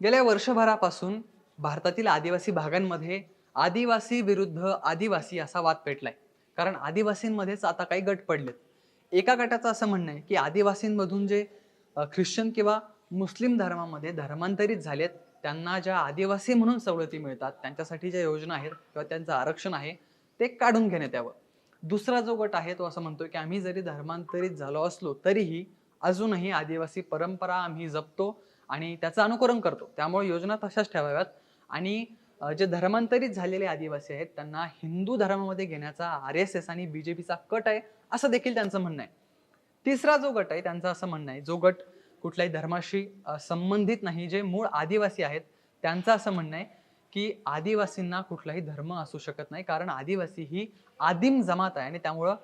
गेल्या वर्षभरापासून भारतातील आदिवासी भागांमध्ये आदिवासी विरुद्ध आदिवासी असा वाद पेटलाय. कारण आदिवासींमध्येच आता काही गट पडलेत. एका गटाचं असं म्हणणं आहे की आदिवासींमधून जे ख्रिश्चन किंवा मुस्लिम धर्मामध्ये धर्मांतरित झालेत त्यांना ज्या आदिवासी म्हणून सवलती मिळतात त्यांच्यासाठी ज्या योजना आहेत किंवा त्यांचं आरक्षण आहे ते काढून घेण्यात यावं. दुसरा जो गट आहे तो असं म्हणतो की आम्ही जरी धर्मांतरित झालो असलो तरीही अजूनही आदिवासी परंपरा आम्ही जपतो आणि त्याचं अनुकरण करतो. त्यामुळे योजना तशाच ठेवाव्यात. आणि जे धर्मांतरित झालेले आदिवासी आहेत त्यांना हिंदू धर्मामध्ये घेण्याचा आर एस एस आणि बीजेपीचा कट आहे असं देखील त्यांचं म्हणणं आहे. तिसरा जो गट आहे त्यांचं असं म्हणणं आहे जो गट कुठल्याही धर्माशी संबंधित नाही जे मूळ आदिवासी आहेत त्यांचं असं म्हणणं आहे की आदिवासींना कुठलाही धर्म असू शकत नाही कारण आदिवासी ही आदिम जमात आहे आणि त्यामुळं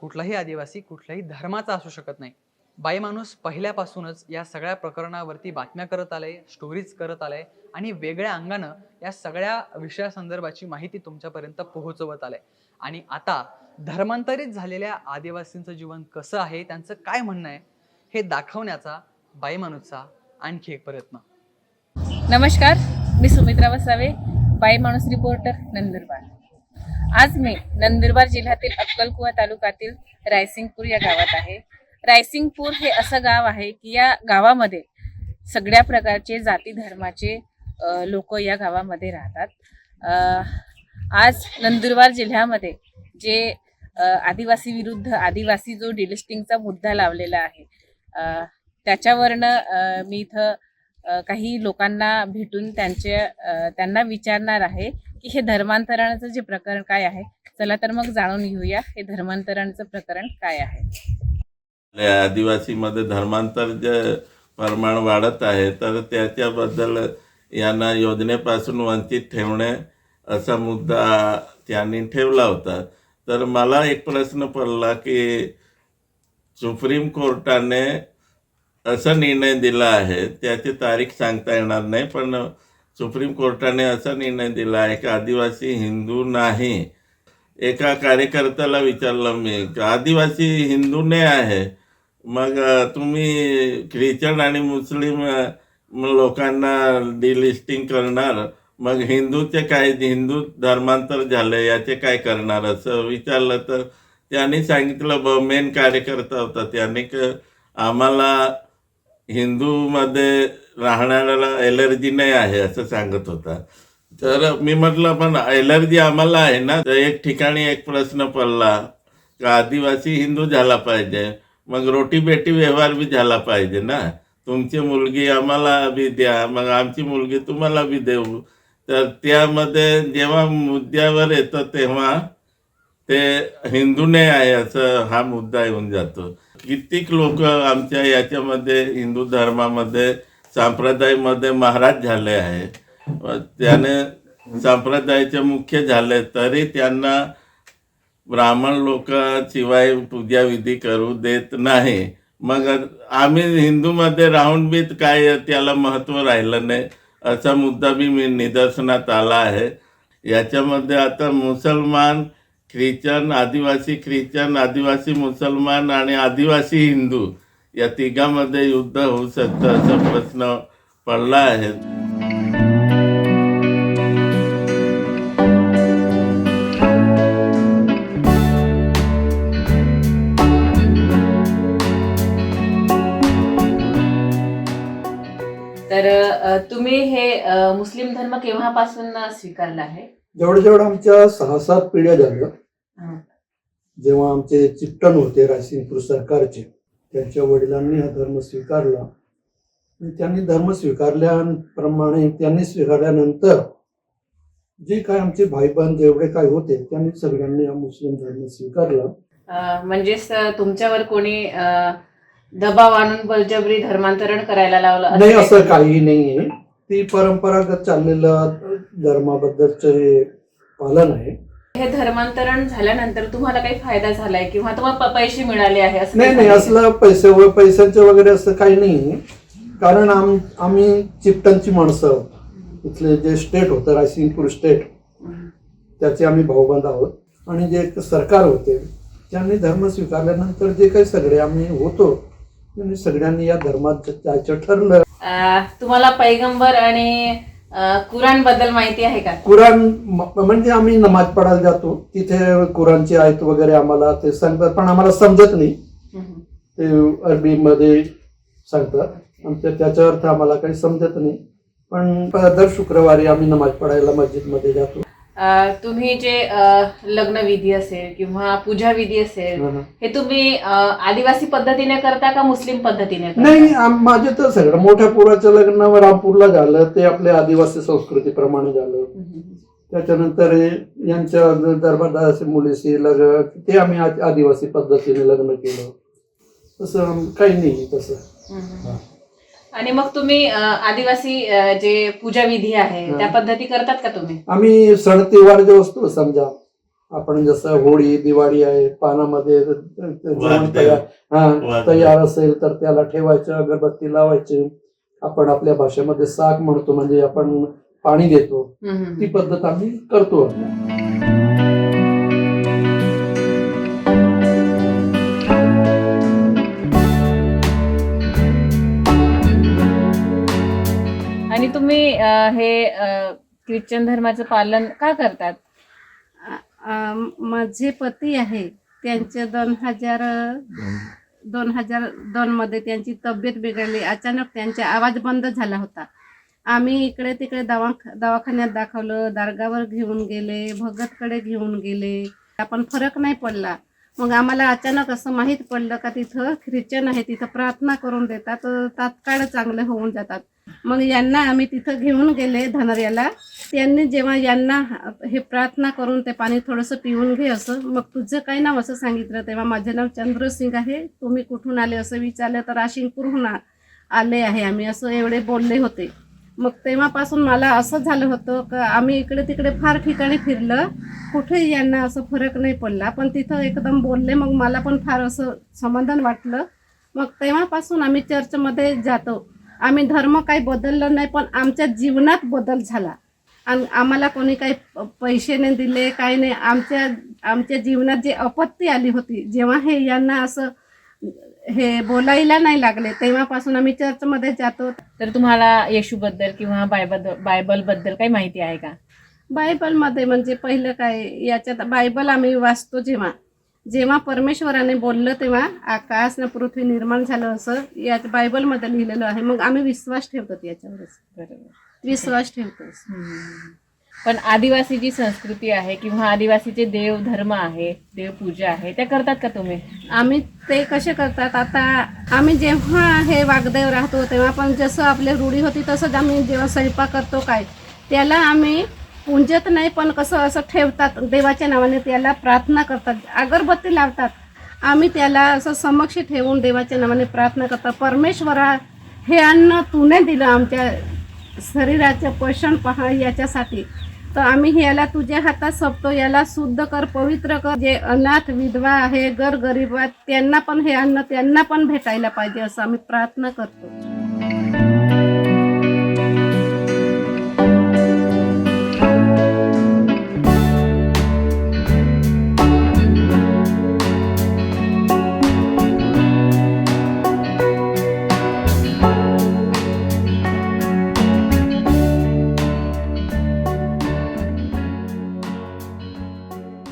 कुठलाही आदिवासी कुठल्याही धर्माचा असू शकत नाही. बाई माणूस पहिल्यापासूनच या सगळ्या प्रकरणावरती बातम्या करत आलंय स्टोरीज करत आलंय आणि वेगळ्या अंगानं या सगळ्या विषयासंदर्भाची माहिती तुमच्यापर्यंत पोहोचवत आलंय. आणि आता धर्मांतरित झालेल्या आदिवासींचं जीवन कसं आहे त्यांचं काय म्हणणं आहे हे दाखवण्याचा बाई माणूसचा आणखी एक प्रयत्न. नमस्कार मी सुमित्रा वसावे बाई माणूस रिपोर्टर नंदुरबार. आज मी नंदुरबार जिल्ह्यातील अक्कलकुवा तालुक्यातील रायसिंगपूर या गावात आहे. रायसिंगपूर हे असं गाव आहे की या गावामध्ये सगळ्या प्रकारचे जाती धर्माचे लोक या गावामध्ये राहतात. आज नंदुरबार जिल्ह्यामध्ये जे आदिवासी विरुद्ध आदिवासी जो डिलिस्टिंगचा मुद्दा लावलेला आहे त्याच्यावरनं मी इथं काही लोकांना भेटून त्यांचे त्यांना विचारणार आहे की हे धर्मांतरणाचं जे प्रकरण काय आहे चला तर मग जाणून घेऊया हे धर्मांतरणाचं प्रकरण काय आहे. आदिवासीमध्ये धर्मांतर जे प्रमाण वाढत आहे तर त्याच्याबद्दल यांना योजनेपासून वंचित ठेवणे असा मुद्दा त्यांनी ठेवला होता. तर मला एक प्रश्न पडला की सुप्रीम कोर्टाने असा निर्णय दिला आहे त्याची तारीख सांगता येणार नाही पण सुप्रीम कोर्टाने असा निर्णय दिला आहे की आदिवासी हिंदू नाही. एका कार्यकर्त्याला विचारलं मी आदिवासी हिंदू नाही आहे मग तुम्ही ख्रिश्चन आणि मुस्लिम लोकांना डिलिस्टिंग करणार. मग हिंदूचे काय हिंदू धर्मांतर झालं याचे काय करणार? असं विचारलं तर त्यांनी सांगितलं ब मेन कार्यकर्ता होता त्याने आम्हाला हिंदूमध्ये राहणाऱ्याला एलर्जी नाही आहे असं सांगत होता. तर मी म्हटलं पण एलर्जी आम्हाला आहे ना? तर एक ठिकाणी एक प्रश्न पडला का आदिवासी हिंदू झाला पाहिजे. मग रोटी बेटी व्यवहार बी झाला पाहिजे ना. तुमची मुलगी आम्हाला बी द्या मग आमची मुलगी तुम्हाला बी देऊ. तर त्यामध्ये जेव्हा मुद्द्यावर येतं तेव्हा ते हिंदू नाही आहे असं हा मुद्दा येऊन जातो. कित्येक लोक आमच्या याच्यामध्ये हिंदू धर्मामध्ये संप्रदायामध्ये महाराज झाले आहे. त्याने संप्रदायाचे मुख्य झाले तरी त्यांना ब्राह्मण लोक शिवाय पूजाविधी करू देत नाही. मग आम्ही हिंदूमध्ये राहून बी काय त्याला महत्त्व राहिलं नाही असा मुद्दा बी मी निदर्शनात आला आहे. याच्यामध्ये आता मुसलमान ख्रिश्चन आदिवासी ख्रिश्चन आदिवासी मुसलमान आणि आदिवासी हिंदू या तिघामध्ये युद्ध होऊ शकतं असा प्रश्न पडला आहे. मुस्लिम धर्म केव्हापासून स्वीकारला आहे? जेवढं जेवढं आमच्या सहा सात पिढ्या झाल्या. जेव्हा आमचे चिकटन होते रायसिंगपूर सरकारचे त्यांच्या वडिलांनी हा धर्म स्वीकारला. त्यांनी धर्म स्वीकारल्याप्रमाणे त्यांनी स्वीकारल्यानंतर जे काय आमचे भाईबंद जेवढे काय होते त्यांनी सगळ्यांनी हा मुस्लिम धर्म स्वीकारला. म्हणजेच तुमच्यावर कोणी दबाव आणून बळजबरी धर्मांतरण करायला लावलं नाही असं काही नाहीये. ती परंपरागत चाललेलं धर्माबद्दलचं हे पालन आहे हे धर्मांतरण झाल्यानंतर तुम्हाला काही फायदा झालाय किंवा तुम्हाला पैसे मिळाले आहे असं नाही नाही? असलं पैसे व पैशांचं वगैरे असं काही नाही कारण आम आम्ही चिपटनची माणसं आहोत इथले जे स्टेट होतं रायसिंगपूर स्टेट. त्याचे आम्ही भाऊबंद आहोत आणि जे एक सरकार होते त्यांनी धर्म स्वीकारल्यानंतर जे काही सगळे आम्ही होतो त्यांनी सगळ्यांनी या धर्मात जायचं ठरलं तुम्हाला पैगंबर आणि कुराणबद्दल माहिती आहे का? कुराण म्हणजे आम्ही नमाज पडायला जातो. तिथे कुराणची आयत वगैरे आम्हाला ते सांगतात पण आम्हाला समजत नाही. ते अरबीमध्ये सांगतात. आणि ते- त्याचा अर्थ आम्हाला काही समजत नाही. पण दर शुक्रवारी आम्ही नमाज पडायला मस्जिदमध्ये जातो. तुम्ही जे अ, लग्न विधी असेल किंवा पूजा विधी असेल हं, तुम्ही आदिवासी पद्धतीने करता का मुस्लिम पद्धतीने करता? नाही आम- माझे तर सगळं मोठ्या पुराचं लग्न रामपूरला झालं ते आपल्या आदिवासी संस्कृतीप्रमाणे झालं. त्याच्यानंतर हे यांच्या दरबारदाराचे मुलीशी लग्न ते आम्ही आ- आदिवासी पद्धतीने लग्न केलं तसं काही नाही तसं. आणि मग तुम्ही अ, आदिवासी अ, जे पूजा विधी आहे हा. त्या पद्धती करतात का तुम्ही आम्ही सण तेव्हार जो असतो समजा आपण जसं होळी दिवाळी आहे पानामध्ये जेवण वाद्य. तयार हा वाद्य. तयार असेल तर त्याला ठेवायचं अगरबत्ती लावायची आपण आपल्या भाषेमध्ये साग म्हणतो म्हणजे आपण पाणी देतो हम्म. ती पद्धत आम्ही करतो तुम्ही अ, हे अ, ख्रिश्चन धर्माचं पालन का करतात? माझे पती आहे त्यांचे दोन हजार दोन हजार दोन मध्ये त्यांची तब्येत बिघडली. अचानक त्यांचा आवाज बंद झाला होता. आम्ही इकडे तिकडे दवा दवाखान्यात दाखवलं दार्गावर घेऊन गेले भगतकडे घेऊन गेले. आपण फरक नाही पडला. मग आम्हाला अचानक असं माहीत पडलं का तिथं ख्रिश्चन आहे तिथं प्रार्थना करून देतात तात्काळ चांगले होऊन जातात. मग यांना आम्ही तिथं घेऊन गेले धनर्याला. त्यांनी जेव्हा यांना हे प्रार्थना करून ते पाणी थोडंसं पिऊन घे असं मग तुझं काय नाव असं सांगितलं? तेव्हा माझं नाव चंद्रसिंग आहे. तुम्ही कुठून आले असं विचारलं तर आशिंगपूरहून आले आहे आम्ही असं एवढे बोलले होते. मग तेव्हापासून मला असं झालं होतं का आम्ही इकडे तिकडे फार ठिकाणी फिरलं. कुठे यांना असं फरक नाही पडला पण तिथं एकदम बोलले मग मला पण फार असं समाधान वाटलं. मग तेव्हापासून आम्ही चर्चमध्ये जातो. आम्ही धर्म काही बदललं नाही पण आमच्या जीवनात बदल झाला. आणि आम्हाला कोणी काही पैसे नाही दिले काही नाही. आमच्या आमच्या जीवनात जे आपत्ती आली होती जेव्हा हे यांना असं हे बोलायला नाही लागले तेव्हापासून आम्ही चर्चमध्ये जातो. तर तुम्हाला येशूबद्दल किंवा बायबल बायबलबद्दल काही माहिती आहे का? बायबलमध्ये म्हणजे पहिलं काय याच्यात बायबल आम्ही वाचतो जेव्हा. जेव्हा परमेश्वराने बोललं तेव्हा आकाश न पृथ्वी निर्माण झालं असं या बायबलमध्ये लिहिलेलं आहे. मग आम्ही विश्वास ठेवतो याच्यावरच. बरोबर. विश्वास ठेवतो. पण आदिवासी जी संस्कृती आहे किंवा आदिवासीचे देव धर्म आहे देवपूजा आहे त्या करतात का तुम्ही? आम्ही ते कसे करतात? आता आम्ही जेव्हा हे वागदेव राहतो तेव्हा पण जसं आपले रूढी होती तसंच आम्ही जेव्हा स्वयंपाक करतो काय त्याला आम्ही पुंजत नाही पण कसं असं ठेवतात देवाच्या नावाने त्याला प्रार्थना करतात अगरबत्ती लावतात. आम्ही त्याला असं समक्ष ठेवून देवाच्या नावाने प्रार्थना करतात. परमेश्वरा हे अन्न तुने दिलं आमच्या शरीराचं पोषण पहा याच्यासाठी. तर आम्ही याला तुझ्या हातात सोपतो याला शुद्ध कर पवित्र कर. जे अनाथ विधवा आहे गर गरीब आहेत त्यांना पण हे अन्न त्यांना पण भेटायला पाहिजे असं आम्ही प्रार्थना करतो.